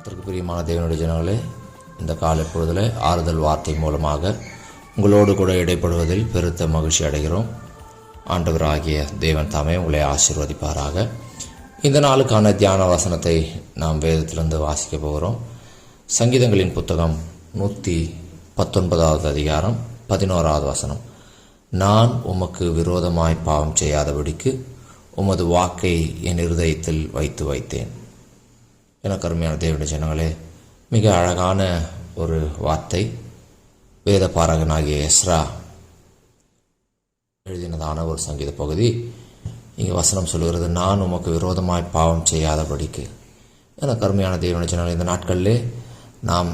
கத்திற்கு பிரியமான தேவனுடைய ஜனங்களே இந்த காலை பொழுதில் ஆறுதல் வார்த்தை மூலமாக உங்களோடு கூட இடைப்படுவதில் பெருத்த மகிழ்ச்சி அடைகிறோம். ஆண்டவராகிய தேவன் தாமே உங்களை ஆசீர்வதிப்பாராக. இந்த நாளுக்கான தியான வசனத்தை நாம் வேதத்திலிருந்து வாசிக்க போகிறோம். சங்கீதங்களின் புத்தகம் நூற்றி பத்தொன்பதாவது அதிகாரம் பதினோராவது வசனம். நான் உமக்கு விரோதமாய் பாவம் செய்யாதபடிக்கு உமது வாக்கை என் இருதயத்தில் வைத்து வைத்தேன். எனக்கு அருமையான தேவனுடைய ஜனங்களே மிக அழகான ஒரு வார்த்தை வேத பாரகனாகிய எஸ்ரா எழுதினதான ஒரு சங்கீத பகுதி. இங்கே வசனம் சொல்கிறது நான் உமக்கு விரோதமாய் பாவம் செய்யாதபடிக்கு. எனக்கு அருமையான தேவனுடைய ஜனங்கள் இந்த நாட்களிலே நாம்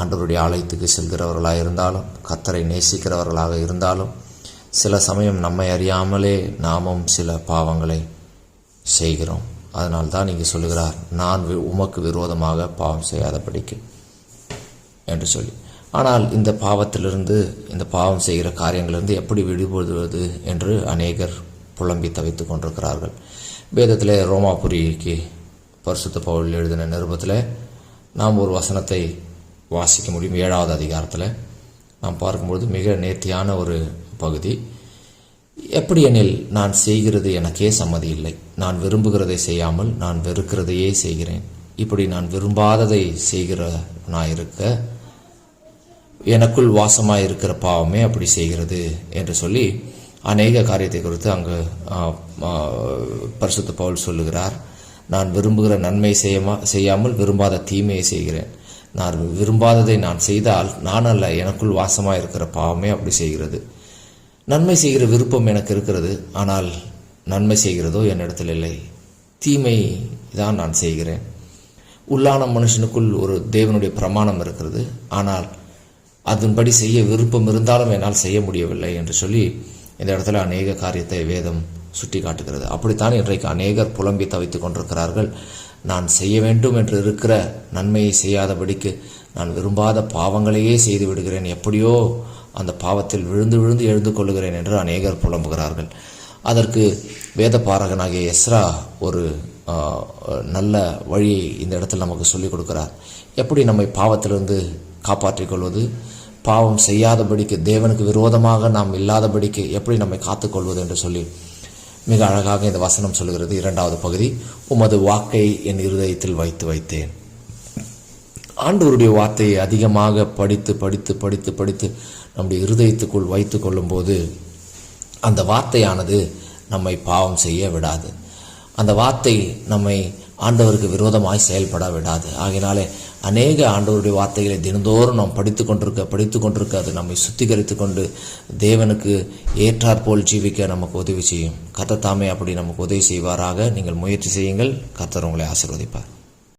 ஆண்டவருடைய ஆலயத்துக்கு செல்கிறவர்களாக இருந்தாலும் கத்தரை நேசிக்கிறவர்களாக இருந்தாலும் சில சமயம் நம்மை அறியாமலே நாமும் சில பாவங்களை செய்கிறோம். அதனால் தான் இங்கே சொல்லுகிறார் நான் வி- உமக்கு விரோதமாக பாவம் செய்யாதபடிக்கு என்று சொல்லி. ஆனால் இந்த பாவத்திலிருந்து இந்த பாவம் செய்கிற காரியங்களிலிருந்து எப்படி விடுபடுவது என்று அநேகர் புலம்பி தவித்துக் கொண்டிருக்கிறார்கள். வேதத்தில் ரோமாபுரிக்கு பரிசுத்த பவுல் எழுதின நிருபத்தில் நாம் ஒரு வசனத்தை வாசிக்க முடியும். ஏழாவது அதிகாரத்தில் நாம் பார்க்கும்பொழுது மிக நேர்த்தியான ஒரு பகுதி. எப்படி எனில் நான் செய்கிறது எனக்கே சம்மதி இல்லை நான் விரும்புகிறதை செய்யாமல் நான் வெறுக்கிறதையே செய்கிறேன். இப்படி நான் விரும்பாததை செய்கிறவனாய் இருக்க எனக்குள் வாசமாக இருக்கிற பாவமே அப்படி செய்கிறது என்று சொல்லி அநேக காரியத்தை குறித்து அங்கு பரிசுத்த பவுல் சொல்லுகிறார். நான் விரும்புகிற நன்மை செய்யமா செய்யாமல் விரும்பாத தீமையை செய்கிறேன். நான் விரும்பாததை நான் செய்தால் நான் அல்ல எனக்குள் வாசமாக இருக்கிற பாவமே அப்படி செய்கிறது. நன்மை செய்கிற விருப்பம் எனக்கு இருக்கிறது ஆனால் நன்மை செய்கிறதோ என்னிடத்தில் இல்லை. தீமை தான் நான் செய்கிறேன். உள்ளான மனுஷனுக்குள் ஒரு தேவனுடைய பிரமாணம் இருக்கிறது ஆனால் அதன்படி செய்ய விருப்பம் இருந்தாலும் என்னால் செய்ய முடியவில்லை என்று சொல்லி இந்த இடத்துல அநேக காரியத்தை வேதம் சுட்டி காட்டுகிறது அப்படித்தான் இன்றைக்கு அநேகர் புலம்பி தவித்துக் கொண்டிருக்கிறார்கள். நான் செய்ய வேண்டும் என்று இருக்கிற நன்மையை செய்யாதபடிக்கு நான் விரும்பாத பாவங்களையே செய்து விடுகிறேன். எப்படியோ அந்த பாவத்தில் விழுந்து விழுந்து எழுந்து கொள்ளுகிறேன் என்று அநேகர் புலம்புகிறார்கள். அதற்கு வேத பாரகனாகிய எஸ்ரா ஒரு நல்ல வழியை இந்த இடத்தில் நமக்கு சொல்லிக் கொடுக்கிறார். எப்படி நம்மை பாவத்திலிருந்து காப்பாற்றிக் கொள்வது? பாவம் செய்யாதபடிக்கு தேவனுக்கு விரோதமாக நாம் இல்லாதபடிக்கு எப்படி நம்மை காத்துக்கொள்வது என்று சொல்லி மிக அழகாக இந்த வசனம் சொல்கிறது. இரண்டாவது பகுதி உமது வாக்கை என் இருதயத்தில் வைத்து வைத்தேன். ஆண்டவருடைய வார்த்தையை அதிகமாக படித்து படித்து படித்து படித்து நம்முடைய இருதயத்துக்குள் வைத்து கொள்ளும்போது அந்த வார்த்தையானது நம்மை பாவம் செய்ய விடாது. அந்த வார்த்தை நம்மை ஆண்டவருக்கு விரோதமாய் செயல்பட விடாது. ஆகையினாலே அநேக ஆண்டவருடைய வார்த்தைகளை தினந்தோறும் நாம் படித்து கொண்டிருக்க படித்து கொண்டிருக்க அது நம்மை சுத்திகரித்து கொண்டு தேவனுக்கு ஏற்றாற்போல் ஜீவிக்க நமக்கு உதவி செய்யும். கத்தத்தாமே தாமே அப்படி நமக்கு உதவி செய்வாராக. நீங்கள் முயற்சி செய்யுங்கள். கத்தர் உங்களை ஆசீர்வதிப்பார்.